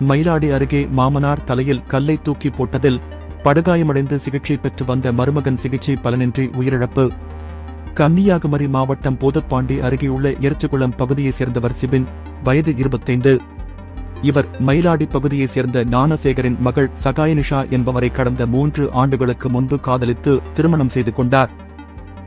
மயிலாடி அருகே மாமனார் தலையில் கல்லை தூக்கி போட்டதில் படுகாயமடைந்து சிகிச்சை பெற்று வந்த மருமகன் சிகிச்சை பலனின்றி உயிரிழப்பு. கன்னியாகுமரி மாவட்டம் போதப்பாண்டி அருகேயுள்ள எரிச்சுகுளம் பகுதியைச் சேர்ந்தவர் சிபின் வயது இருபத்தைந்து. இவர் மயிலாடி பகுதியைச் சேர்ந்த ஞானசேகரின் மகள் சகாயனிஷா என்பவரை கடந்த மூன்று ஆண்டுகளுக்கு முன்பு காதலித்து திருமணம் செய்து கொண்டார்.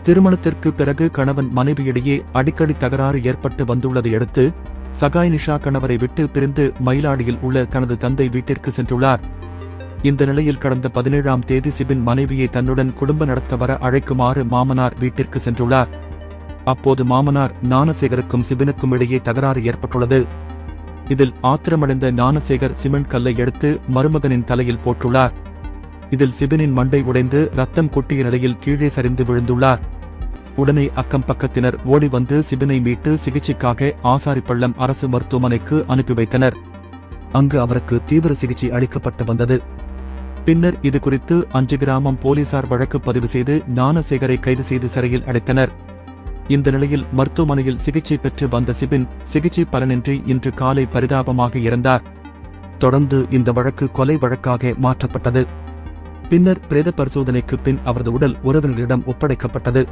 திருமணத்திற்கு பிறகு கணவன் மனைவியிடையே அடிக்கடி தகராறு ஏற்பட்டு வந்துள்ளதை அடுத்து சகாய் நிஷா கணவரை விட்டு பிரிந்து மயிலாடியில் உள்ள தனது தந்தை வீட்டிற்கு சென்றுள்ளார். இந்த நிலையில் கடந்த பதினேழாம் தேதி சிபின் மனைவியை தன்னுடன் குடும்ப நடத்த வர அழைக்குமாறு மாமனார் வீட்டிற்கு சென்றுள்ளார். அப்போது மாமனார் ஞானசேகருக்கும் சிபினுக்கும் இடையே தகராறு ஏற்பட்டுள்ளது. இதில் ஆத்திரமடைந்த ஞானசேகர் சிமெண்ட் கல்லை எடுத்து மருமகனின் தலையில் போட்டுள்ளார். இதில் சிபினின் மண்டை உடைந்து ரத்தம் கொட்டிய நிலையில் கீழே சரிந்து விழுந்துள்ளார். உடனே அக்கம் பக்கத்தினர் ஓடி வந்து சிபினை மீட்டு சிகிச்சைக்காக ஆசாரிப்பள்ளம் அரசு மருத்துவமனைக்கு அனுப்பி வைத்தனர். அங்கு அவருக்கு தீவிர சிகிச்சை அளிக்கப்பட்டு வந்தது. பின்னர் இது குறித்து அஞ்சு கிராமம் போலீசார் வழக்கு பதிவு செய்து ஞானசேகரை கைது செய்து சிறையில் அடைத்தனர். இந்த நிலையில் மருத்துவமனையில் சிகிச்சை பெற்று வந்த சிபின் சிகிச்சை பலனின்றி இன்று காலை பரிதாபமாக இறந்தார். தொடர்ந்து இந்த வழக்கு கொலை வழக்காக மாற்றப்பட்டது. பின்னர் பிரேத பரிசோதனைக்கு பின் அவரது உடல் உறவினர்களிடம் ஒப்படைக்கப்பட்டது.